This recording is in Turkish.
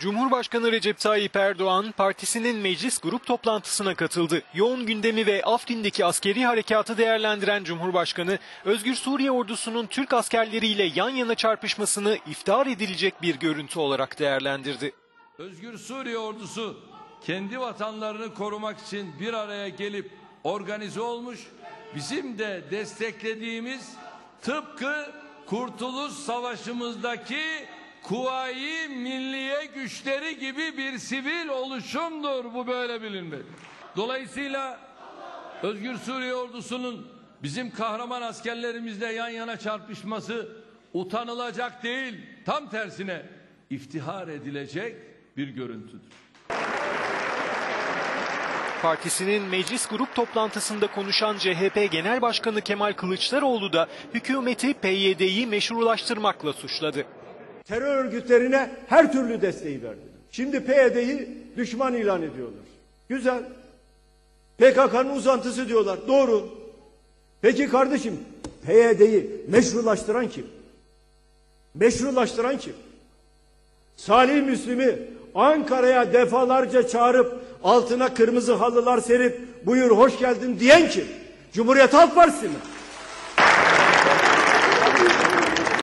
Cumhurbaşkanı Recep Tayyip Erdoğan partisinin meclis grup toplantısına katıldı. Yoğun gündemi ve Afrin'deki askeri harekatı değerlendiren Cumhurbaşkanı, Özgür Suriye ordusunun Türk askerleriyle yan yana çarpışmasını iftihar edilecek bir görüntü olarak değerlendirdi. Özgür Suriye ordusu kendi vatanlarını korumak için bir araya gelip organize olmuş. Bizim de desteklediğimiz tıpkı Kurtuluş Savaşımızdaki Kuvayi Milliye güçleri gibi bir sivil oluşumdur. Bu böyle bilinmeli. Dolayısıyla Özgür Suriye ordusunun bizim kahraman askerlerimizle yan yana çarpışması utanılacak değil. Tam tersine iftihar edilecek bir görüntüdür. Partisinin meclis grup toplantısında konuşan CHP Genel Başkanı Kemal Kılıçdaroğlu da hükümeti PYD'yi meşrulaştırmakla suçladı. Terör örgütlerine her türlü desteği verdiler. Şimdi PYD'yi düşman ilan ediyorlar. Güzel. PKK'nın uzantısı diyorlar. Doğru. Peki kardeşim PYD'yi meşrulaştıran kim? Meşrulaştıran kim? Salih Müslim'i Ankara'ya defalarca çağırıp altına kırmızı halılar serip buyur hoş geldin diyen kim? Cumhuriyet Halk Partisi mi?